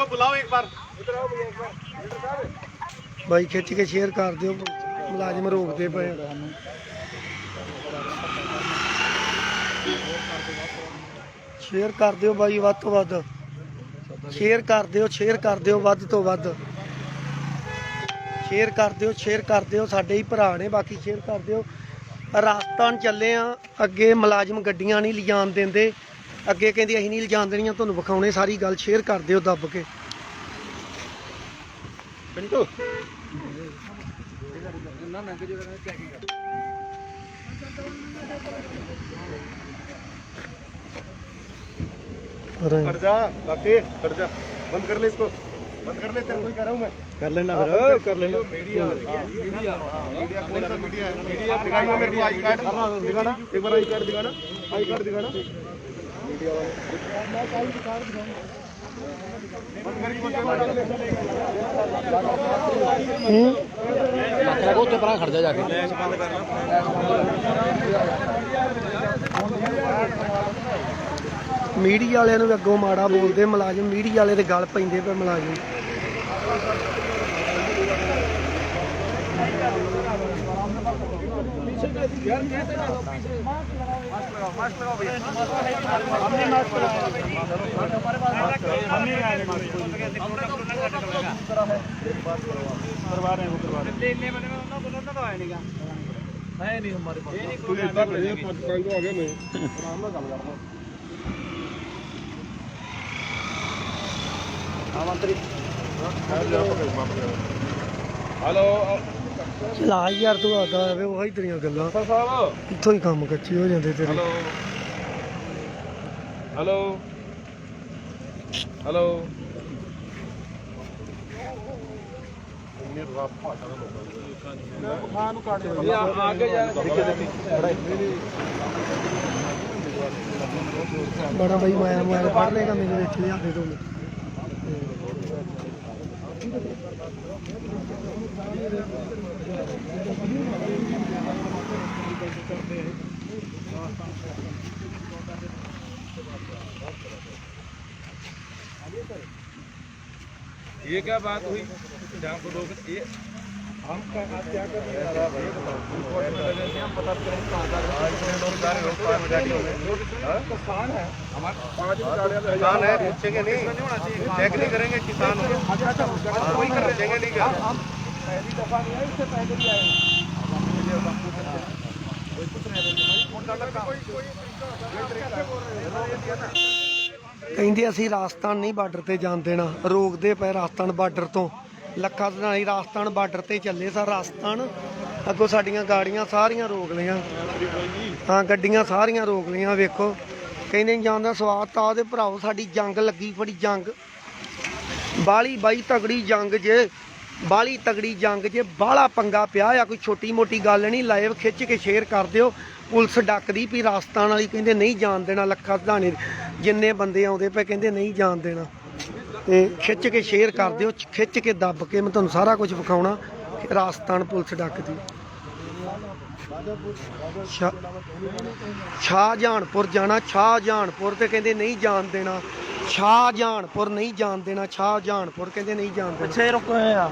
इनको बुलाओ एक बार इधर आओ भैया एक बार लीडर साहब ਬਾਈ ਖਿੱਚ ਕੇ ਸ਼ੇਅਰ ਕਰ ਦਿਓ ਮੁਲਾਜ਼ਮ ਰੋਕਦੇ ਪਏ ਆ। ਸ਼ੇਅਰ ਕਰ ਦਿਓ ਬਾਈ ਵੱਧ ਤੋਂ ਵੱਧ ਸ਼ੇਅਰ ਕਰ ਦਿਓ ਸ਼ੇਅਰ ਕਰ ਦਿਓ ਵੱਧ ਤੋਂ ਵੱਧ ਸ਼ੇਅਰ ਕਰ ਦਿਓ ਸ਼ੇਅਰ ਕਰ ਦਿਓ ਸਾਡੇ ਹੀ ਭਰਾ ਨੇ ਬਾਕੀ ਸ਼ੇਅਰ ਕਰ ਦਿਓ ਰਾਜਸਥਾਨ ਚੱਲੇ ਆ ਅੱਗੇ ਮੁਲਾਜ਼ਮ ਗੱਡੀਆਂ ਨਹੀਂ ਲਿਜਾਣ ਦਿੰਦੇ ਅੱਗੇ ਕਹਿੰਦੇ ਅਸੀਂ ਨਹੀਂ ਲਿਜਾਣ ਦੇਣੀਆਂ ਤੁਹਾਨੂੰ ਵਿਖਾਉਣੇ ਸਾਰੀ ਗੱਲ ਸ਼ੇਅਰ ਕਰ ਦਿਓ ਦੱਬ ਕੇ पिंटू कर जा काके कर जा बंद कर ले इसको बंद कर ले तेरे को ही कर रहा हूँ मैं ਕਰ ਲੈਣਾ हाँ, कर ले लो मीडिया मीडिया मीडिया कौन सा मीडिया है मीडिया दिखाना मेरे को आई कार्ड दिखाना एक बार आई कार्ड दिखाना आई कार्ड दिखाना ਮੰਡੀ ਖੜ ਮੀਡੀਆ ਵਾਲਿਆਂ ਨੂੰ ਅੱਗੋਂ ਮਾੜਾ ਬੋਲਦੇ, ਮੁਲਾਜ਼ਮ ਮੀਡੀਆ ਵਾਲੇ ਦੇ ਗੱਲ ਪੈਂਦੇ ਪਏ ਮੁਲਾਜ਼ਮ। तू इतना नहीं पाँच पाँच को आ गया मैं हेलो ਚਲਾ ਯਾਰ ਤੂੰ ਆਦਾ ਆਵੇ ਉਹ ਇਦਾਂ ਗੱਲਾਂ। ਸਰ ਸਾਹਿਬ। ਇੱਥੋਂ ਹੀ ਕੰਮ ਕੱਚੇ ਹੋ ਜਾਂਦੇ ਤੇਰੇ। ਹੈਲੋ। ਹੈਲੋ। ਹੈਲੋ। ਖਾਨ ਨੂੰ ਕੱਢ ਦੇ ਆ ਕੇ ਜਾ। ਬੜਾ ਬਈ ਮਾਇਆ ਮਾਇਆ ਪੜ ਲੇਗਾ ਮੈਨੂੰ ਵਿੱਚ ਲਿਆ ਦੇ ਦੋ। ये क्या बात हुई? जहाँ को लोग ये हम क्या कर रहे हैं? हम पता करें किसान है। किसान है पूछेंगे नहीं। चेक नहीं करेंगे किसान हो अच्छा, अच्छा, अच्छा, अच्छा। नहीं क्या? पहली दफा नहीं आए इससे पहले भी आए ਕਹਿੰਦੇ ਅਸੀਂ ਰਾਜਸਥਾਨ ਨਹੀਂ ਬਾਰਡਰ ਤੇ ਜਾਣ ਦੇਣਾ ਰੋਕਦੇ ਪਏ ਰਾਜਸਥਾਨ ਬਾਰਡਰ ਤੋਂ ਲੱਖਾਂ ਦਿਨਾਲੀ ਰਾਜਸਥਾਨ ਬਾਰਡਰ ਤੇ ਚੱਲੇ ਸਰ ਰਾਜਸਥਾਨ ਅੱਗੋਂ ਸਾਡੀਆਂ ਗਾੜੀਆਂ ਸਾਰੀਆਂ ਰੋਕ ਲਈਆਂ ਹਾਂ ਗੱਡੀਆਂ ਸਾਰੀਆਂ ਰੋਕ ਲਈਆਂ ਵੇਖੋ ਕਹਿੰਦੇ ਨਹੀਂ ਜਾਂਦਾ ਸਵਾਦ ਤਾਂ ਉਹਦੇ ਭਰਾਓ ਸਾਡੀ ਜੰਗ ਲੱਗੀ ਫੜੀ ਜੰਗ ਬਾਲੀ ਬਾਈ ਤਗੜੀ ਜੰਗ ਜੇ ਬਾਲੀ ਤਗੜੀ ਜੰਗ ਜੇ ਬਾਹਲਾ ਪੰਗਾ ਪਿਆ ਆ, ਕੋਈ ਛੋਟੀ ਮੋਟੀ ਗੱਲ ਨਹੀਂ, ਲਾਈਵ ਖਿੱਚ ਕੇ ਸ਼ੇਅਰ ਕਰ ਦਿਓ। ਪੁਲਿਸ ਡੱਕਦੀ ਵੀ ਰਾਜਸਥਾਨ ਵਾਲੀ ਕਹਿੰਦੇ ਨਹੀਂ ਜਾਣ ਦੇਣਾ, ਲੱਖਾ ਸਧਾਣੇ ਜਿੰਨੇ ਬੰਦੇ ਆਉਂਦੇ ਪਏ ਕਹਿੰਦੇ ਨਹੀਂ ਜਾਣ ਦੇਣਾ। ਤੇ ਖਿੱਚ ਕੇ ਸ਼ੇਅਰ ਕਰ ਦਿਓ, ਖਿੱਚ ਕੇ ਦੱਬ ਕੇ ਮੈਂ ਤੁਹਾਨੂੰ ਸਾਰਾ ਕੁਝ ਵਿਖਾਉਣਾ ਰਾਜਸਥਾਨ ਪੁਲਿਸ ਡੱਕਦੀ। ਸ਼ਾ- ਸ਼ਾਹਜਹਾਨਪੁਰ ਜਾਣਾ, ਸ਼ਾਹਜਹਾਨਪੁਰ ਤੇ ਕਹਿੰਦੇ ਨਹੀਂ ਜਾਣ ਦੇਣਾ। ਸ਼ਾਹਜਹਾਨਪੁਰ ਨਹੀਂ ਜਾਣ ਦੇਣਾ, ਸ਼ਾਹਜਹਾਨਪੁਰ ਕਹਿੰਦੇ ਨਹੀਂ ਜਾਣ ਦੇਣਾ। ਪਿੱਛੇ ਰੁਕੋ ਆ।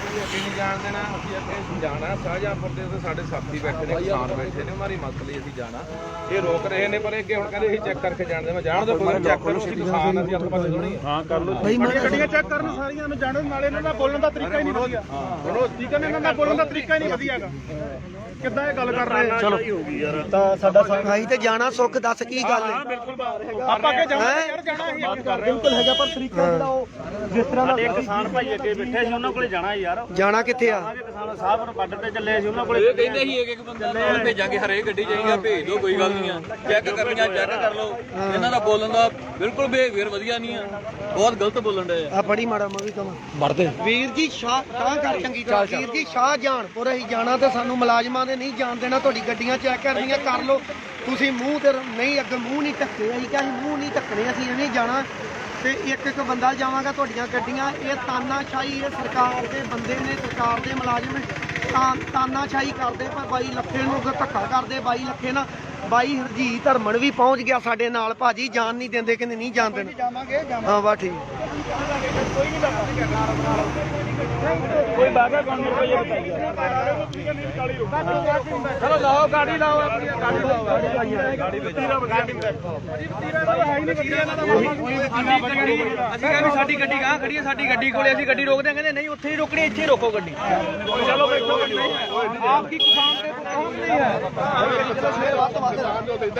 ਅਸੀਂ ਨਹੀਂ ਜਾਣਦੇ ਨਾ ਅਸੀਂ ਅੱਗੇ ਜਾਣਾ। ਸ਼ਾਹਜਹਾਂਪੁਰ ਦੇ ਤੇ ਸਾਡੇ ਸਾਥੀ ਬੈਠੇ ਨੇ ਕਿਸਾਨ ਬੈਠੇ ਨੇ ਉਹਨਾਂ ਦੀ ਮਦਦ ਲਈ ਅਸੀਂ ਜਾਣਾ। ਇਹ ਰੋਕ ਰਹੇ ਨੇ ਪਰ ਇਹ ਅੱਗੇ ਹੁਣ ਕਹਿੰਦੇ ਅਸੀਂ ਚੈੱਕ ਕਰਕੇ ਜਾਣਦੇ ਮੈਂ ਜਾਣ ਦੋ ਕੋਈ ਚੈੱਕ ਕਰੋ ਅਸੀਂ ਕਿਸਾਨ ਅਸੀਂ ਆਪਣੇ ਪਾਸੇ ਥੋੜੀ ਹਾਂ ਕਰ ਲਓ ਬਈ ਮੈਂ ਗੱਡੀਆਂ ਚੈੱਕ ਕਰਨ ਸਾਰੀਆਂ ਨੂੰ ਜਾਣਨ ਨਾਲੇ ਇਹਨਾਂ ਦਾ ਬੋਲਣ ਦਾ ਤਰੀਕਾ ਹੀ ਨਹੀਂ ਵਧੀਆ। ਮਨੋਜ ਠੀਕ ਹੈ ਨਾ ਇਹਨਾਂ ਦਾ ਬੋਲਣ ਦਾ ਤਰੀਕਾ ਹੀ ਨਹੀਂ ਵਧੀਆ ਹੈਗਾ। ਕਿੱਦਾਂ ਇਹ ਗੱਲ ਕਰ ਰਹੇ? ਚਲੋ। ਤਾਂ ਸਾਡਾ ਭਾਈ ਤੇ ਜਾਣਾ ਸੁੱਖ ਦੱਸ ਕੀ ਗੱਲ ਹੈ? ਬਿਲਕੁਲ ਆਪਾਂ ਅੱਗੇ ਜਾਣਾ ਹੈਂ? ਯਾਰ ਜਾਣਾ ਅਸੀਂ ਅੱਗੇ ਕਰ ਰਹੇ ਬਿਲਕੁਲ ਹੈਗਾ ਪਰ ਤਰੀਕਾ ਜਿਹੜਾ ਉਹ ਜਿਸ ਤਰ੍ਹਾਂ ਦਾ ਕਿਸਾਨ ਭਾਈ ਅੱਗੇ ਬੈਠੇ ਸੀ ਉਹਨਾਂ ਕੋਲੇ ਜਾਣਾ ਯਾਰ। ਜਾਣਾ ਕਿੱਥੇ ਆ? ਕਿਸਾਨ ਸਾਹਿਬ ਨੂੰ ਪੱਟ ਤੇ ਚੱਲੇ ਸੀ ਉਹਨਾਂ ਕੋਲੇ ਇਹ ਕਹਿੰਦੇ ਸੀ ਇੱਕ ਇੱਕ ਬੰਦਾ ਨਾਲ ਭੇਜਾਂਗੇ ਹਰੇਕ ਗੱਡੀ ਚਾਹੀਦਾ ਭੇਜ ਦਿਓ ਕੋਈ ਗੱਲ ਨਹੀਂ ਆ। ਚੈੱਕ ਕਰਨੀਆਂ ਚੈੱਕ ਕਰ ਲਓ। ਇਹਨਾਂ ਦਾ ਬੋਲਣ ਦਾ ਬਿਲਕੁਲ ਬਿਹੇਵੀਅਰ ਵਧੀਆ ਨਹੀਂ ਆ। ਬਹੁਤ ਗਲਤ ਬੋਲਣ ਦੇ ਆ। ਆ ਫੜੀ ਮਾੜਾ ਮੈਂ ਵੀ ਕਹਾਂ। ਵੜਦੇ ਵੀਰ ਜੀ ਸ਼ਾਹ ਤਾਂ ਕਰ ਚੰਗੀ ਤਰ੍ਹਾਂ ਵੀਰ ਜੀ ਸ਼ਾਹਜਹਾਨਪੁਰ ਅਸੀਂ ਜਾਣਾ ਤੇ ਸਾਨੂੰ ਮੁਲਾਜ਼ਮਾਂ ਦੇ ਨਹੀਂ ਜਾਣ ਦੇਣਾ। ਤੁਹਾਡੀ ਗੱਡੀਆਂ ਚੈੱਕ ਕਰਨੀਆਂ ਕਰ ਲਓ। ਤੁਸੀਂ ਮੂੰਹ ਤੇ ਨਹੀਂ ਅੱਗੇ ਮੂੰਹ ਨਹੀਂ ਢੱਕੇ ਅਸੀਂ ਕਿਹਾ ਅਸੀਂ ਮੂੰਹ ਨਹੀਂ ਢੱਕਣੇ ਅਸੀਂ ਐਵੇਂ ਜਾਣਾ। ਤੇ ਇੱਕ ਇੱਕ ਬੰਦਾ ਜਾਵਾਂਗਾ ਤੁਹਾਡੀਆਂ ਗੱਡੀਆਂ। ਇਹ ਤਾਨਾਸ਼ਾਹੀ ਇਹ ਸਰਕਾਰ ਦੇ ਬੰਦੇ ਨੇ ਸਰਕਾਰ ਦੇ ਮੁਲਾਜ਼ਮ ਨੇ। ਤਾਂ ਤਾਨਾਸ਼ਾਹੀ ਕਰਦੇ ਪਰ ਬਾਈ ਲੱਖੇ ਨੂੰ ਅੱਗੇ ਧੱਕਾ ਕਰਦੇ ਬਾਈ ਲੱਖੇ ਨਾਲ। ਬਾਈ ਹਰਜੀਤ ਧਰਮਣ ਵੀ ਪਹੁੰਚ ਗਿਆ ਸਾਡੇ ਨਾਲ। ਭਾਜੀ ਜਾਣ ਨਹੀਂ ਦਿੰਦੇ ਕਹਿੰਦੇ ਨਹੀਂ ਜਾਣ ਦੇਣਾ। ਹਾਂ ਬਾ ਠੀਕ। ਕੋਈ ਬਾਗਾ ਕੌਣ ਮੇਰੇ को ये बताइए चलो लाओ गाड़ी लाओ अपनी गाड़ी लाओ गाड़ी गाड़ी ਅਸੀਂ ਕਹਿੰਦੇ ਸਾਡੀ ਗੱਡੀ ਕਹਾਂ ਖੜੀ ਹੈ ਸਾਡੀ ਗੱਡੀ ਕੋਲੇ ਅਸੀਂ ਗੱਡੀ ਰੋਕਦੇ ਹਾਂ ਕਹਿੰਦੇ ਨਹੀਂ ਉੱਥੇ ਹੀ ਰੋਕਣੀ ਇੱਥੇ ਹੀ ਰੋਕੋ ਗੱਡੀ चलो बैठो आपकी किसान के पुत्र नहीं है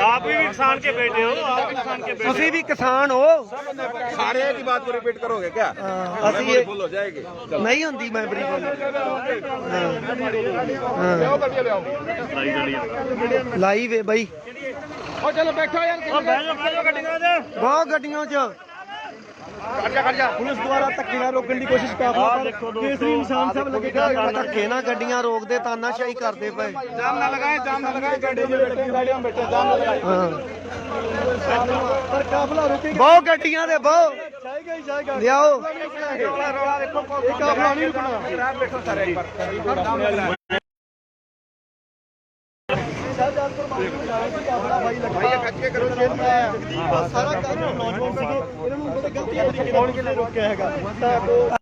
आप भी किसान के बेटे हो आप भी किसान के ਤੁਸੀਂ ਵੀ ਕਿਸਾਨ ਹੋ सारे की बात को रिपीट करोगे क्या ਹਾਂ, ਅਸੀਂ ਇਹ- फुल हो जाएगी ਨਹੀਂ ਹੁੰਦੀ ਮੈਮਰੀ ਕੋਲ ਲਿਆਓ ਗੱਡੀਆਂ ਬਾਈ। ਓ ਚਲੋ ਬੈਠੋ ਯਾਰ ਓ ਬਹਿ ਜਾ ਬਹਿ ਗੱਡੀਆਂ ਦੇ। ਬਹੁਤ ਗੱਡੀਆਂ 'ਚ। ਪੁਲਿਸ ਦੁਆਰਾ ਧੱਕੇ ਨਾਲ ਰੋਕਣ ਦੀ ਕੋਸ਼ਿਸ਼ ਕਰ ਰਹੀ ਹੈ ਕੇਸਰੀ ਇਨਸਾਨ ਸਾਹਿਬ ਲੱਗੇਗਾ ਧੱਕੇ ਨਾਲ ਗੱਡੀਆਂ ਰੋਕਦੇ ਤਾਂ ਸ਼ਾਹੀ ਕਰਦੇ ਪਏ। ਜਾਮ ਨਾ ਲਗਾਏ ਜਾਮ ਨਾ ਲਗਾਏ ਗੱਡੀ ਜੇ ਬੈਠੇ ਬੈਠੇ ਜਾਮ ਨਾ ਲਗਾਏ। ਹਾਂ। ਪਰ ਕਾਫਲਾ ਰੁਕੇਗਾ ਬਹੁਤ ਗੱਡੀਆਂ ਦੇ ਬਹੁਤ। ਜਾਏਗਾ ਸਾਰਾ ਕੰਮ ਨੌਜਵਾਨ ਸੀਗੇ ਇਹਨਾਂ ਨੂੰ ਬੜੇ ਗਲਤੀਆਂ ਤਰੀਕੇ ਨਾਲ। ਰੋਕਿਆ ਹੈਗਾ?